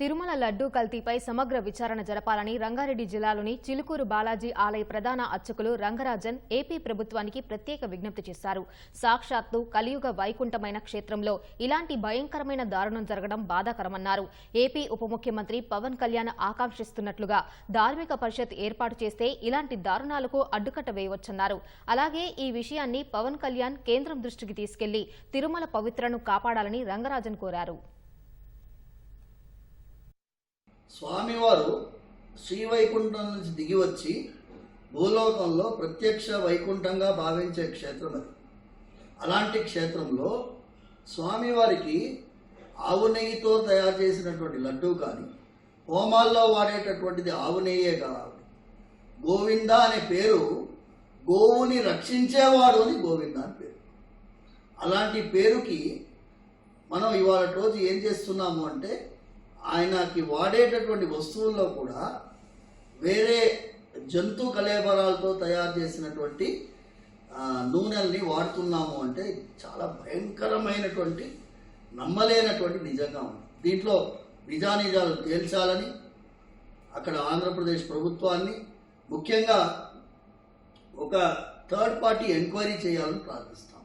తిరుమల లడ్డూ కల్తీపై సమగ్ర విచారణ జరపాలని రంగారెడ్డి జిల్లాలోని చిలుకూరు బాలాజీ ఆలయ ప్రధాన అర్చకులు రంగరాజన్ ఏపీ ప్రభుత్వానికి ప్రత్యేక విజ్ఞప్తి చేశారు. సాక్షాత్తు కలియుగ వైకుంఠమైన క్షేత్రంలో ఇలాంటి భయంకరమైన దారుణం జరగడం బాధాకరమన్నారు. ఏపీ ఉప ముఖ్యమంత్రి పవన్ కళ్యాణ్ ఆకాంక్షిస్తున్నట్లుగా ధార్మిక పరిషత్ ఏర్పాటు చేస్తే ఇలాంటి దారుణాలకు అడ్డుకట్ట వేయవచ్చన్నారు. అలాగే ఈ విషయాన్ని పవన్ కళ్యాణ్ కేంద్రం దృష్టికి తీసుకెళ్ళి తిరుమల పవిత్రను కాపాడాలని రంగరాజన్ కోరారు. స్వామివారు శ్రీవైకుంఠం నుంచి దిగి వచ్చి భూలోకంలో ప్రత్యక్ష వైకుంఠంగా భావించే క్షేత్రం అది. అలాంటి క్షేత్రంలో స్వామివారికి ఆవు నెయ్యితో తయారు చేసినటువంటి లడ్డూ కానీ హోమాల్లో వాడేటటువంటిది ఆవు నెయ్యే కాదు. గోవింద అనే పేరు గోవుని రక్షించేవాడు అని గోవింద అని పేరు. అలాంటి పేరుకి మనం ఇవాళ రోజు ఏం చేస్తున్నాము అంటే ఆయనకి వాడేటటువంటి వస్తువుల్లో కూడా వేరే జంతు కలేబరాలతో తయారు చేసినటువంటి నూనెల్ని వాడుతున్నాము అంటే చాలా భయంకరమైనటువంటి నమ్మలేనటువంటి నిజంగా ఉంది. దీంట్లో నిజానిజాలు తేల్చాలని అక్కడ ఆంధ్రప్రదేశ్ ప్రభుత్వాన్ని ముఖ్యంగా ఒక థర్డ్ పార్టీ ఎంక్వైరీ చేయాలని ప్రార్థిస్తాం.